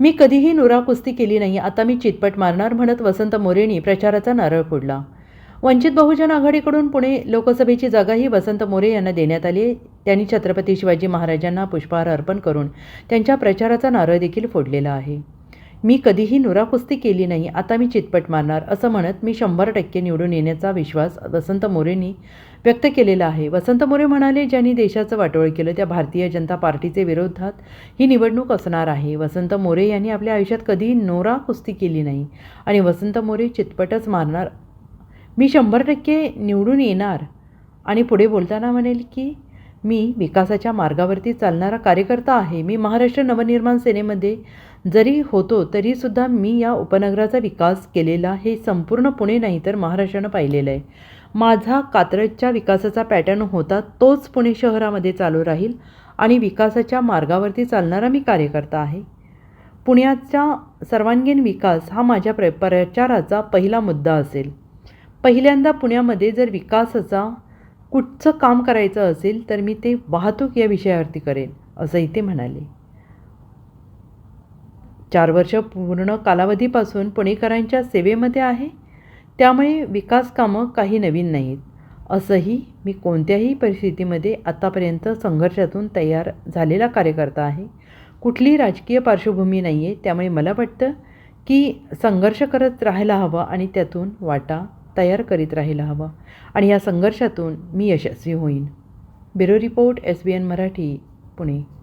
मी कधीही नुरा कुस्ती केली नाही आता मी चितपट मारणार म्हणत वसंत मोरेंनी प्रचाराचा नारळ फोडला. वंचित बहुजन आघाडीकडून पुणे लोकसभेची जागाही वसंत मोरे यांना देण्यात आली त्यांनी छत्रपती शिवाजी महाराजांना पुष्पहार अर्पण करून त्यांच्या प्रचाराचा नारळ देखील फोडलेला आहे. मी कधीही नुराकुस्ती केली नाही आता मी चितपट मारणार असं म्हणत मी शंभर टक्के निवडून येण्याचा विश्वास वसंत मोरेंनी व्यक्त केलेला आहे. वसंत मोरे म्हणाले ज्यांनी देशाचं वाटोळ केलं त्या भारतीय जनता पार्टीचे विरोधात ही निवडणूक असणार आहे. वसंत मोरे यांनी आपल्या आयुष्यात कधीही नोरा कुस्ती केली नाही आणि वसंत मोरे चितपटच मारणार. मी शंभर टक्के निवडून येणार आणि पुढे बोलताना म्हणेल की मी विकासाच्या मार्गावरती चालणारा कार्यकर्ता आहे. मी महाराष्ट्र नवनिर्माण सेनेमध्ये जरी होतो तरीसुद्धा मी या उपनगराचा विकास केलेला हे संपूर्ण पुणे नाही तर महाराष्ट्रानं पाहिलेलं आहे. माझा कात्रजच्या विकासाचा पॅटर्न होता तोच पुणे शहरामध्ये चालू राहील आणि विकासाच्या मार्गावरती चालणारा मी कार्यकर्ता आहे. पुण्याचा सर्वांगीण विकास हा माझ्या प्र प्रचाराचा पहिला मुद्दा असेल. पहिल्यांदा पुण्यामध्ये जर विकासाचा कुठचं काम करायचं असेल तर मी ते वाहतूक या विषयावरती करेन असंही ते म्हणाले. चार वर्ष पूर्ण कालावधीपासून पुणेकरांच्या सेवेमध्ये आहे त्यामुळे विकास कामं काही नवीन नाहीत असंही मी कोणत्याही परिस्थितीमध्ये आत्तापर्यंत संघर्षातून तयार झालेला कार्यकर्ता आहे. कुठलीही राजकीय पार्श्वभूमी नाही आहे त्यामुळे मला वाटतं की संघर्ष करत राहायला हवं आणि त्यातून वाटा तयार करीत राहायला हवं. आणि या संघर्षातून मी यशस्वी होईन. Bureau report S B N Marathi Pune.